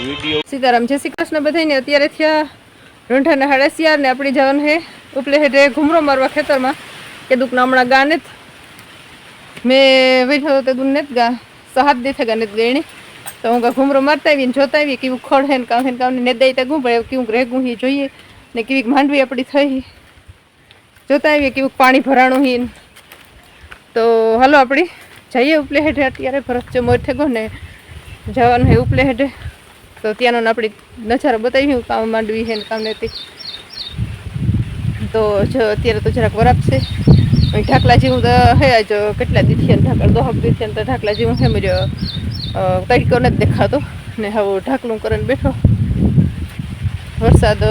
Video. Sitaram, જય શ્રી કૃષ્ણ બધાને અત્યારે થયા રૂંઠાના હાડેસિયાર ને આપણી જવાનું હે ઉપલે હેઠે ઘૂમરો મારવા ખેતરમાં. કે દુઃખ હમણાં ગાને જ મેં બેઠો તે દુન ને ગા. સહાત દીથે ગાને જ ગઈ તો હું કા ઘૂમરો મારતા આવીને જોતા આવીએ કેવું ખડ હે ને કામ હે ને ને. દઈ તે ગું પડે, કેવું રેગું હી જોઈએ ને કેવી માંડવી આપણી થઈ જોતા આવીએ કેવું પાણી ભરાણું હી તો હાલો આપણી જઈએ ઉપલે હેઠે અત્યારે. ભરત જો મોર થેગો ને જવાનું હે ઉપલે હેઠે તો ત્યાંનો આપણી નજારો બતાવી કામ માંડવી છે કામ નથી. તો જો અત્યારે તો જરાક વરાપ છે. ઢાકલા જેવું તો હે, જો કેટલા દીથી ઢાકળ દોહક દીથી તો ઢાકલા જેવું હેમ મજો તડકો નથી દેખાતો. ને હવે ઢાકલું કરીને બેઠો. વરસાદ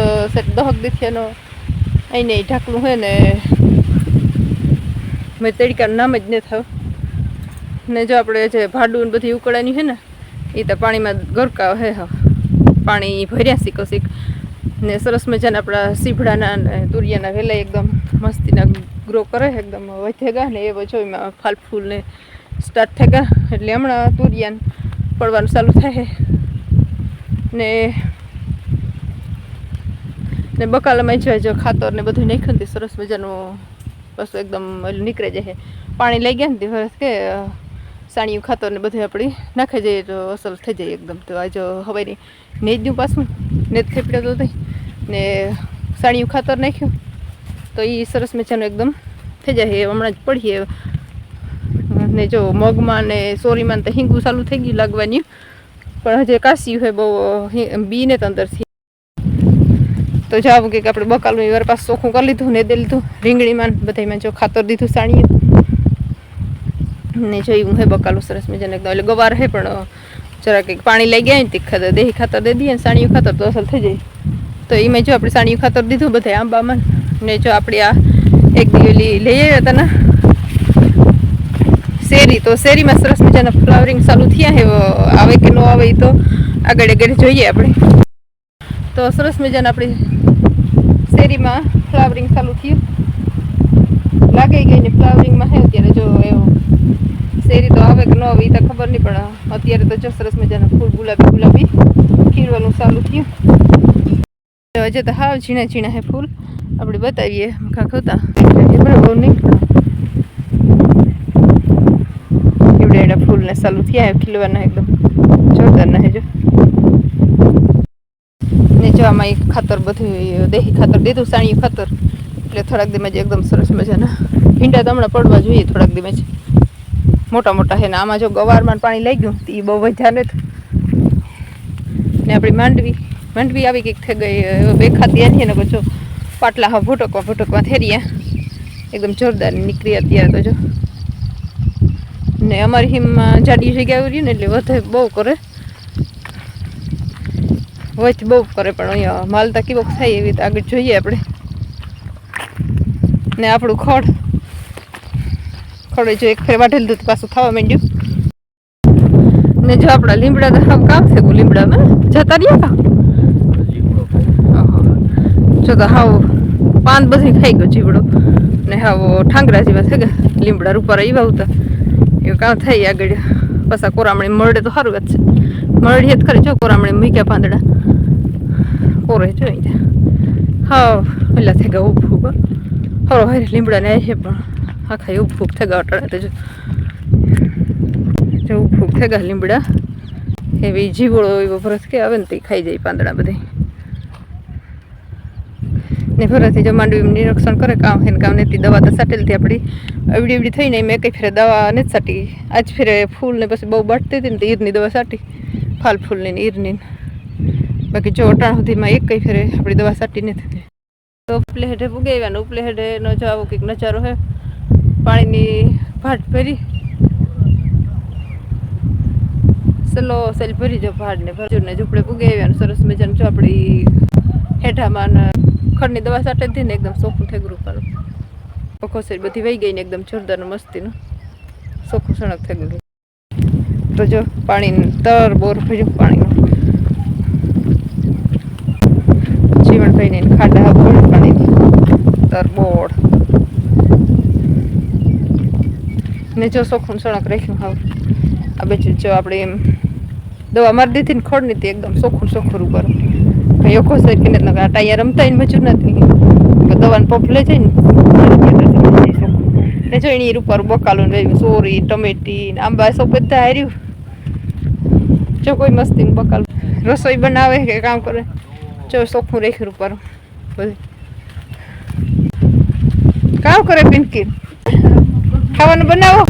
દોહક દીથીનો અહીં નહીં ઢાકલું હે ને, મેં તડકાનું નામ જ ન થાવ ને જો આપણે જે ભાડું બધી ઉકળાની છે ને એ તો પાણીમાં ગરકા હે પાણી ભર્યા શીખો શીખ. ને સરસ મજાના આપણા સીભડાના ને તુરિયાના વેલા એકદમ મસ્તીના ગ્રો કરે, એકદમ વધે ગયા ને એવો જો એમાં ફાલ ફૂલ ને સ્ટાર્ટ થઈ ગયા એટલે હમણાં તુરિયાન પડવાનું ચાલુ થાય. ને ને બકાલામાં જો જો ખાતર ને બધું નાખ્યું સરસ મજાનું બસ એકદમ નીકળે જાય. પાણી લઈ ગયા ને કે સાણિયું ખાતર ને બધું આપણે નાખી જઈએ તો અસલ થઈ જાય એકદમ. તો આ જો હવારી નેજ દઉં પાછું, નેજ થેપડ્યો તો ને સાણિયું ખાતર નાખ્યું. તો એ સરસ મજાનું એકદમ થઈ જાય. હમણાં જ પડીએ. ને જો મગમાં ને સોરીમાં તો હિંગું ચાલુ થઈ ગયું લાગવાની. પણ હજે કાશ્યું હોય બહુ બી બીને તો અંદરથી. તો જાવ કે આપણે બકાલું વાર પાસ ચોખ્ખું કરી લીધું ને દે લીધું, રીંગણીમાં બધામાં જો ખાતર દીધું સાણીએ. ને જોયું હે બકાલું સરસ મજાને એકદમ એટલે ગવાર હે પણ જરા કંઈક પાણી લઈ ગયા ને તે ખાતર દેહી ખાતર દે દઈએ ને સાણિયું ખાતર તો અસલ થઈ જાય. તો એમાં જો આપણે સાણિયું ખાતર દીધું બધા આંબામાં ને જો આપણે આ એક દિવેલી લઈ આવ્યા હતા ને, શેરી, તો શેરીમાં સરસ મજાના ફ્લાવરિંગ ચાલુ થયા હે આવે કે ન આવે એ તો આગળ આગળ જોઈએ આપણે. તો સરસ મજાના આપણી શેરીમાં ફ્લાવરિંગ ચાલુ થયું. લાગી ગઈ ને ફ્લાવરિંગમાં હે અત્યારે જો એવું શેરી તો આવે કે ન આવે એ તો ખબર નહીં, પણ અત્યારે તો જો સરસ મજાના ફૂલ ગુલાબી ગુલાબી ખીરવાનું ચાલુ થયું. હજે તો હાવ ઝીણા ઝીણા હે ફૂલ. આપણે બતાવીએ હતા બરાબર નહીં. એવડે એવડા ફૂલને ચાલુ થયા ખીલવાના એકદમ. જોરદારના હે જો. ને જો આમાં એક ખાતર બધું દેહી ખાતર, દીધું સાણિયું ખાતર. એટલે થોડાક જ એકદમ સરસ મજાના. ભીંડા તો હમણાં પડવા જોઈએ થોડાક દીમાં જ મોટા મોટા છે ને આમાં જો ગવારમાં પાણી લઈ ગયું એ બહુ નથી. ને આપણી માંડવી માંડવી આવી કંઈક થઈ ગઈ બે ખાતી એની ને જો પાટલા હા ભૂટકવા ભૂટકવા થેરિયા. એકદમ જોરદાર નીકળી અત્યારે તો જો. ને અમારી હિમમાં જાડી જગ્યા આવી ને એટલે વધે બહુ કરે. વચ બહુ કરે પણ અહીંયા માલતા કેવો થાય એવી રીતે આગળ જોઈએ આપણે. ને આપણું ખડ. ખડે જો એક ફેર વાટેલું હતું પાછું થવા માંડ્યું. ને જો આપણા લીમડા તો આમ કામ થયું લીમડામાં. જતા રહ્યા કા. જો તો હાવ પાન બધી ખાઈ ગયો જીવડો. ને હાવ ઠાંગરા જેવા થઈ ગયા લીમડા રૂપારા એવા હતા એવું કામ થાય આગળ. પાછા કોરામણી મળે તો સારું વાત છે. મળીએ જ ખરી જો કોરામણી મૂક્યા પાંદડા. કોરે જો હા પેલા થઈ ગયા ઉભું હરો હારે લીમડા ને છે પણ આખા એવું ફૂક થઈ ગયા અટાડે જો એવું ફૂક થઈ ગયા લીમડા. એવી જીવડો એવો ભરત કે આવે ને તે ખાઈ જાય પાંદડા બધે. ને ફરથી જો માંડવી નિરીક્ષણ કરે કામ હે કામ નથી દવા તો સાટેલથી આપણી. એવડી એવડી થઈને મેં કઈ ફેરે દવા નથી સાટી. આજ ફેરે ફૂલ ને પછી બહુ બાટતી હતી ને તો ઈરની દવા સાટી. ફાલ ફૂલની ને ઈરની બાકી જો અટાણ સુધીમાં એક કઈ ફેરે આપણી દવા સાટી નથી. તો ઉપલે હેઠે પુગાવ્યા ને ઉપલે હેઠે નો જો આવો કંઈક નજારો હે પાણીની ભાટ ભરી. સલો સેલ ભરી જો ભાડ ને ભરજો ને ઝૂપડે પુગાવ્યા ને સરસ મજાનું જો આપણી હેઠામાં ખડની દવા સાટે હતી ને એકદમ સોખું થઈ ગયું પાલું પકોસરી બધી વહી ગઈ ને એકદમ જોરદાર મસ્તીનું સોખું સણક થઈ ગયું. તો જો પાણી તર, બોર ભર્યું પાણીનું. જીવણભાઈ ને ખાડા તરબોળ ને જો સોખું સણક રાખ્યું હાવ. આ બાજુ જો આપણે એમ દવા મારી દીધી ને ખોડ નથી એકદમ સોખું સોખું ઉપર કઈ ઓખો કે નથી આ ટાયર રમતા મજૂર નથી. દવાનું પપ લઈ જઈને ને જો એની ઉપર બકાલું ને સોરી, ટમેટી આંબા સૌ બધા હાર્યું. જો કોઈ મસ્તી બકાલું. રસોઈ બનાવે કે કામ કરે? જો સોખું રેખ્યું ઉપર બધું કામ કરે પિંકી? ખાવાનું બનાવો?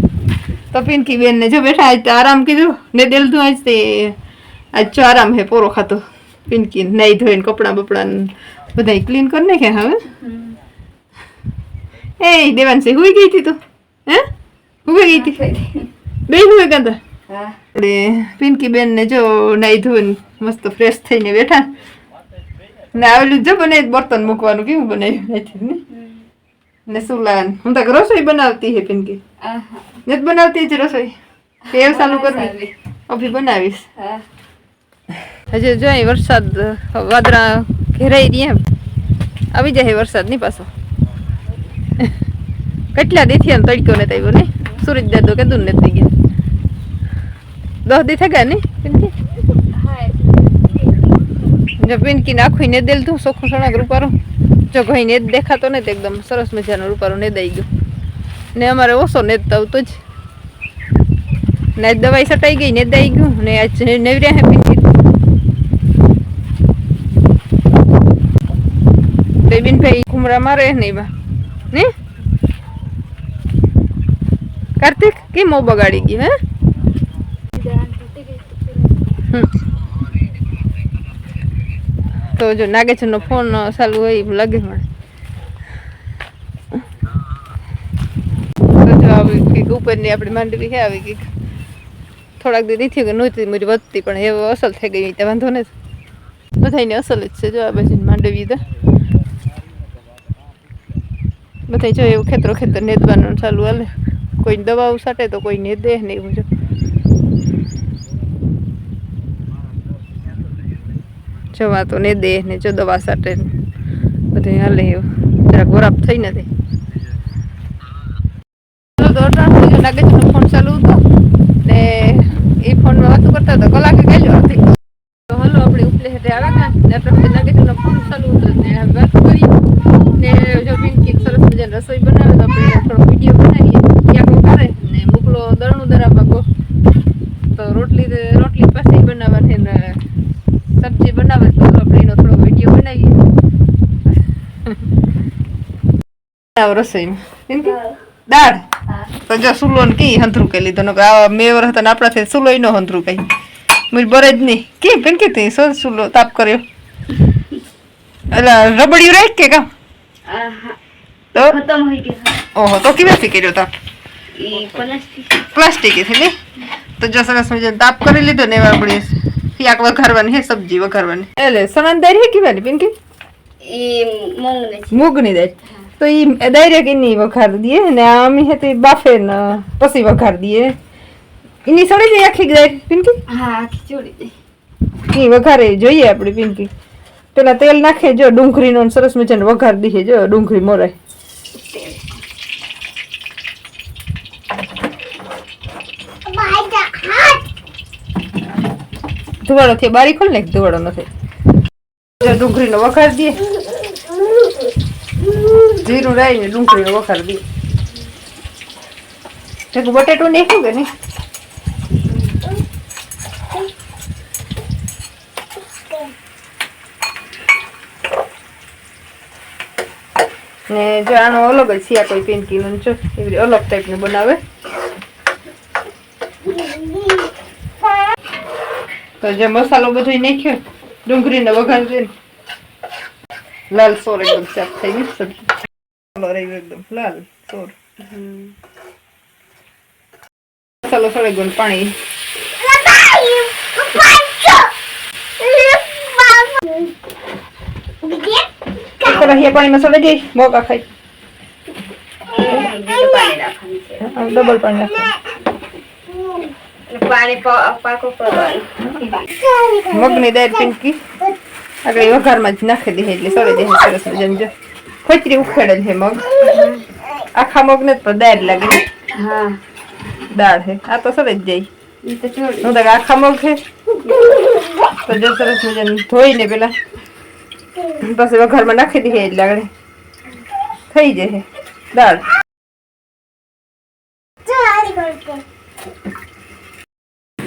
તો પિંકી બેન ને જો બેઠા આજ તો આરામ કીધું. ને દિલ તું આજ તે આજ જો આરામ હે પોરો ખાતો. પિંકી નાઈ ધોઈને કપડાં બપડા બધા ક્લીન કરી કે હવે. એ દેવાંશી હુઈ ગઈ હતી તું? હે? હુઈ ગઈ હતી? બેન હુઈ ગયા એટલે પિંકી બેન ને જો નાઈ ધોઈને મસ્ત ફ્રેશ થઈને બેઠા. ને આવેલું જો બનાવી બર્તન મૂકવાનું કેવું બનાવ્યું? નથી ને ને સુલાન હું તો રસોઈ બનાવતી હે પિનકી નથી બનાવતી જ રસોઈ ટેવ ચાલુ કરવી અભી બનાવીશ હજી જો વરસાદ વાદરા ઘેરાઈ રહી એમ આવી જાય વરસાદ નહીં પાછો કેટલા દેથી આમ તડક્યો ને આવ્યો ને સૂરજ દાદો કે દૂર નથી ગયા દસ દી થઈ ગયા ને પિંકી જો પિંકી ને આખું ને દેલ તું સોખું સણા રૂપારું જો ભાઈ ને દેખાતો ને તો એકદમ સરસ મજાનો રૂપારો ને આવી ગયો. ને અમારે ઓછો ને તો આવતો જ. ને દવાઈ સટાઈ ગઈ ને દઈ ગયું ને આજ નેવર્યા હે પીધી. બેબીન ભાઈ ઘુમરા મારે નહીં બા ને કાર્તિક કેમ મો બગાડી ગયું હે? હમ. તો જો નાગેશ્વર નો ફોન ચાલુ હોય એમ લાગે મને. તો જો ઉપરની આપણી માંડવી છે આવી કંઈક થોડાક દી નથી કે નહોતી મારી વધતી, પણ હવે અસલ થઈ ગઈ તો વાંધો નથી. બધાને અસલ જ છે, જો આ બાજુ માંડવી તો. બધા જો એવું ખેતરો ખેતર નેદવાનું ચાલુ હાલે. કોઈ દવાઓ સાટે તો કોઈ નેદે ને એવું જો. જવા તો ને દે ને જો દવા સાટે બધું હાલે એવું જરાક વરાપ થઈ નથી. જો નાગેશનો ફોન ચાલુ હતો. ને એ ફોનમાં વાતો કરતા હતા. કલાકે ગયેલો હતી તો હલો, આપણે ઉપલે હેઠે આવ્યા ને આપણે નાગેશનો ફોન ચાલુ હતો ને. વાત કરી. ને જો પિંકી સરસ મજાની રસોઈ બનાવે તો આપણે થોડો ને મોકલો દળનું દરા તો રોટલી રોટલી પાસે બનાવવાની ને સબ્જી બનાવે તો આપણે એનો થોડો વીડિયો બનાવીએ. બનાવો રસોઈમાં. દાળ? તો જો સુલો ને કી હંતરું કે લીધો નકર આ મેવર હતા ને આપણાથી સુલો નો હંતરું કઈ મુજ બરે જ નહીં. કે બેન કે તે સો સુલો તાપ કર્યો? એટલે રબડિયું રાખ કે કા તો? ખતમ હોય ગયા. ઓહો તો કેવાથી કર્યો તાપ? પ્લાસ્ટિક. થી ને? તો જો સરસ મજા તાપ કરી લીધો ને એવા આપણે શાક વઘારવાની હે સબ્જી વઘારવાની. એટલે સણન દાળ હે કેવાની પિંકી? એ મૂંગ ને મૂગની દાળ. તો ઈ ડાયરેક્ટ એની વઘાર દઈએ ને આ અમે હે તે બાફે ને પછી વઘાર દઈએ. એની સળી જાય આખી દાળ પિંકી? હા ચોડી દે. એ વઘારે જોઈએ આપણે પિંકી. પેલા તેલ નાખે જો ડુંગળીનો ને સરસ મજાનો વઘાર દીએ જો ડુંગળી મોરાય. ધુવાડો થી બારી ખોલ ને, ધુવાડો નથી ડુંગળી ડુંગળીનો વઘાર દે. જીરું રાઈ ને ડુંગળીનો વઘાર દે. એક બટેટું નાખ્યું કે નહીં? ને જો આનો અલગ જ આ કોઈ નું જો, એવી અલગ ટાઈપ ને બનાવે. તો જે મસાલો બધો નાખ્યો ડુંગળી ને વઘાર છે લાલ સોર એકદમ સાફ થઈ ગઈ સબ્જી કલર એકદમ લાલ સોર મસાલો સળે ગયો પાણી માં અહીંયા પાણીમાં સળે જઈ મોકા ખાઈ ડબલ પાણી નાખવાનું પાણી પાકો કરવાનું મગની દાળ પિંકી આગળ વઘારમાં જ નાખી દે એટલે સોરી દે સરસ મજાની. જો ખોચરી ઉખેડેલ છે મગ. આખા મગ ને તો દાળ લાગે હા. દાળ છે. આ તો સરસ જાય. હું તો આખા મગ છે. તો જો સરસ મજાનું. ધોઈને પેલા. પછી વઘારમાં નાખી દે એટલે આગળ થઈ જશે દાળ.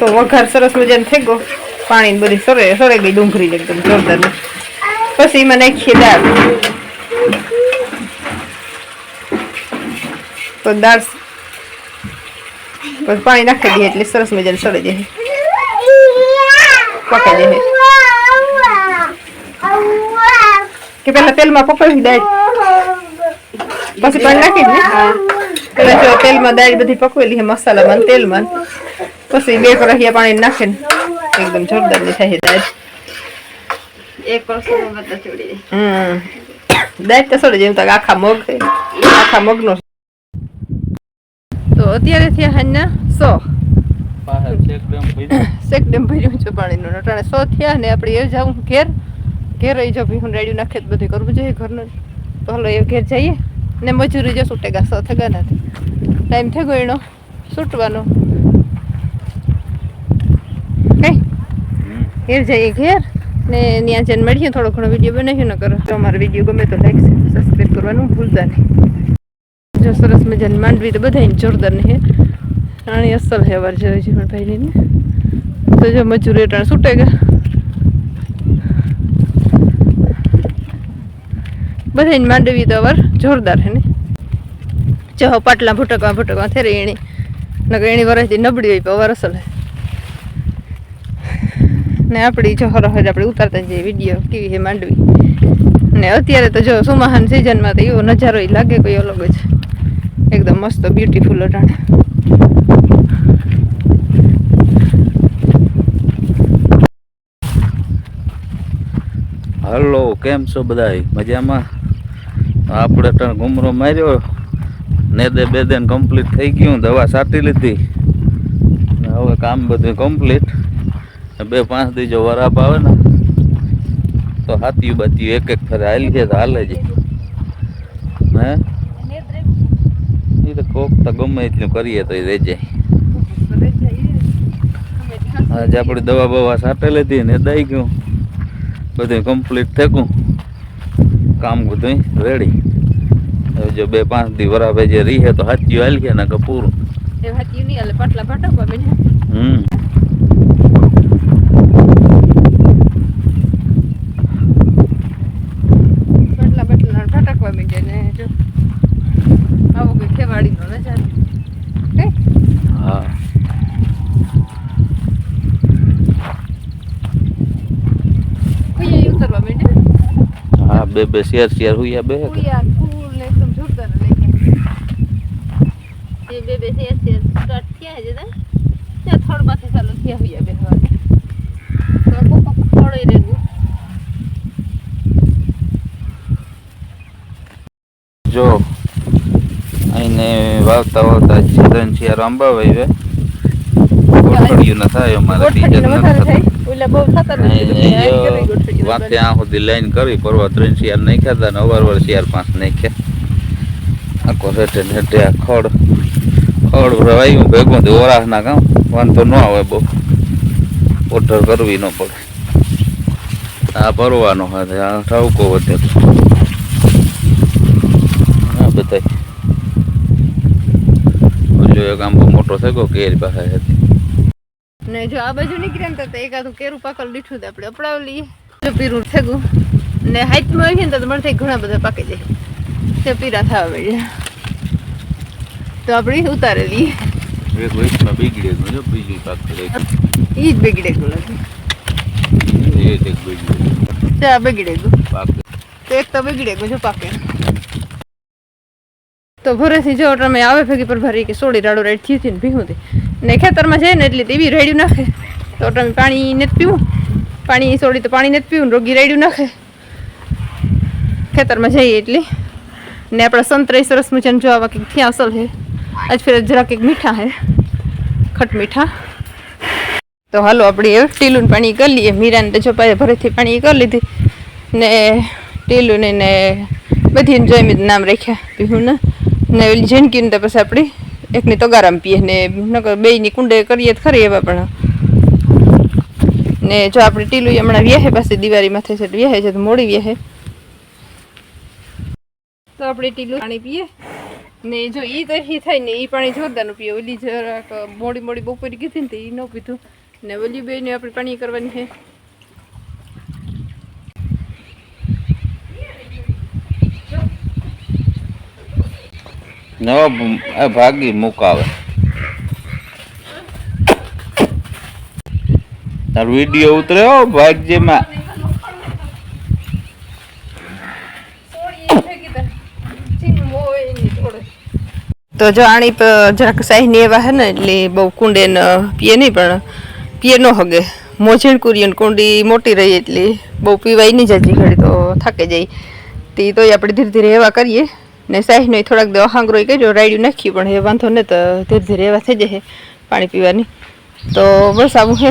તો વઘાર સરસ મજાનો થઈ ગયો. પાણી બધી સરે સરે ગઈ ડુંગળી એકદમ જોરદાર. પછી એમાં નાખીએ દાળ. તો દાળ પછી પાણી નાખી દઈએ એટલે સરસ મજાને સરે જાય. પકાઈ જાય. કે પેલા તેલમાં પકડી દાળ. પછી પાણી નાખી દે પેલા જો તેલમાં દાળ બધી પકવેલી છે, મસાલામાં તેલમાં. પછી બે કરાહિયા પાણી નાખીને એકદમ જોરદારની થાય દાળ એક હમ. દાળ તો જેમ તો આખા મગ છે. આખા મગનો. તો અત્યારે થયા હાજના સો. શેક ડેમ ભર્યું. છે પાણીનું. નટાણે સો થયા ને આપણે એ જાઉં ઘેર. ઘેર રહી જાઉં હું રેડી નાખે બધું કરવું જોઈએ ઘરનું. તો હલો એ ઘેર જઈએ ને મજૂરી જો ટેગા સો થગા નથી ટાઈમ થઈ ગયો એનો. છૂટવાનો કઈ ઘેર જઈએ ઘેર ને ત્યાં જઈને મળીએ, થોડો ઘણો વીડિયો બનાવ્યો ન કરો તો અમારો વીડિયો ગમે તો લાઈક સબસ્ક્રાઈબ કરવાનું ભૂલતા નહીં. જો સરસ મજાની માંડવી તો બધાય જોરદાર ને રાણી અસલ હે વાર જોઈ છે ભાઈ ને. તો જો મજૂરી અટાણ છૂટે ગયા. બધાય માંડવી તો અવાર જોરદાર હે ને. જો પાટલા ભૂટકવા ભૂટકવા થઈ રહી એની નકર એની વરસથી નબળી હોય, પણ અવાર અસલ હે. ને આપણી જો હરો આપણે ઉતારતા જઈએ વીડિયો કેવી છે માંડવી. ને અત્યારે તો જો સુમાહાન સિઝનમાં તો એવો નજારો લાગે કોઈ અલગ જ. એકદમ મસ્ત બ્યુટીફુલ અટાણે. હલો, કેમ છો બધા મજામાં? આપણે ત્રણ ઘુમરો માર્યો. ને દે બે દિન કમ્પ્લીટ થઈ ગયું. દવા સાટી લીધી. હવે કામ બધું કમ્પ્લીટ બે પાંચ દી જો વરાપ આવે ને તો હાથિયું બાતિયું એક એક ફરે. હાલી છે તો હાલે જ હે? એ તો કોક તો ગમે એટલું કરીએ તો એ રહી જાય. આજે આપણી દવા બવા સાટે લીધી ને દઈ ગયું. બધું કમ્પ્લીટ થયું કામ બધું રેડી હવે જો બે પાંચ દી વરાપે જે રહી તો હાથીઓ હાલ ગયા ને કે પૂરું. એ નહીં એટલે પાટલા ભટકવા હમ પાટલા પાટલા ભટકવા મીડે ને જો કોઈ ખેવાડીનો નજારો હા? હા. બે બે શેર શેર હુયા બે આ ફૂલ ને એકદમ જોરદાર લઈ બે બે શેર શેર સ્ટાર્ટ થયા છે ને. ત્યાં થડ પાસે ચાલુ થયા હોય બે હવે થોડો રેગું જો અહીંને વાવતા વાવતા ત્રણ શેર આંબા વાવે ગોઠડિયું ન થાય અમારે બીજા ન થાય. આ સુધી લાઈન કરી પરવા ત્રણ શિયાર નાખ્યા હતા ને અવાર વાર શિયાર પાંચ નાખ્યા. આખો રેટે રેટે આ ખડ. ખડ ભરાયું ભેગું ઓરાહના કામ. વાંધો ન આવે બહુ. ઓર્ડર કરવી ન પડે. આ ભરવાનો હોય આ ઠાવકો વધે આ બધાય જો આમ આંબો મોટો થઈ ગયો કેરી પાસે હતી. ને જો આ બાજુ નીકળ્યા ને તો એકાદું કેરું પાકલ લીઠું તો આપણે અપડાવી લઈએ જો પીરું થયું ને હાઈટમાં આવી ને તો મળે ઘણા બધા પાકી જાય તે પીરા થવા મળ્યા. તો આપણે ઉતારે લઈએ એક વયસમાં બિગડે ગયું જો બીજું પાક કરે એ જ બિગડે ગયું લાગે. એ જ બિગડે આ બગડે ગયું. પાક તો એક તો બગડે ગયું જો પાકે. તો ભરેથી જો તમે આવે ભેગી પર ભરી કે સોડી રાડો રાઈડથી થઈને ભીહું હતી ને ખેતરમાં જાય ને એટલે તેવી રેડ્યું નાખે. તો તમે પાણી નથી પીવું. પાણી સોડી તો પાણી નથી પીવું રોગી રેડ્યું નાખે. ખેતરમાં જઈએ એટલે. ને આપણા સંતરે સરસ મજાને જો આવા કંઈક ત્યાં અસલ છે આજ ફેર જરા કંઈક મીઠા હે. ખટ મીઠા. તો હાલો આપણે ટીલું પાણી કરી લઈએ. મીરાને તો જો પાસે ભરેથી પાણી કરી લીધી. ને ટીલું ને બધી જોઈ નામ રાખ્યા. પીવું ને ને ઓલી જિંદગીને તો પછી આપણે એકની તગારામ પીએ ને નકર બેયની કુંડે કરીએ તો ખરી એવા પણ. ને જો આપણે ટીલું હમણાં વ્યાહે પાસે દિવાળી માથે છે વ્યાહે છે તો મોડી વ્યાહે. તો આપણે ટીલું પાણી પીએ. ને જો ઈ તરફી થાય ને ઈ પાણી જોરદારનું પીએ. ઓલી જરાક મોડી મોડી બપોરી કીધી ને તો ઈ ન પીધું. ને ઓલી બેને આપણે પાણી કરવાની છે. નવા ભાગી મુકાવે. તાર વીડિયો ઉતર્યો ભાગજીમાં તો જો આણી જરાક જરાક સાહીની એવા હે ને, એટલે બહુ કુંડે ન પીએ નહીં, પણ પીએ ન હગે. મોજીણ કુરિયન કુંડી મોટી રહી, એટલે બહુ પીવાય નહીં જજી ઘડી, તો થાકે જાય. તે તોય આપણે ધીરે ધીરે એવા કરીએ. ને સાહીનો થોડાક દવા હાંગરો કર્યો રાયડું નાખ્યું પણ એ વાંધો ને તો ધીરે ધીરે એવા થઈ જશે પાણી પીવાની. તો બસ આવું છે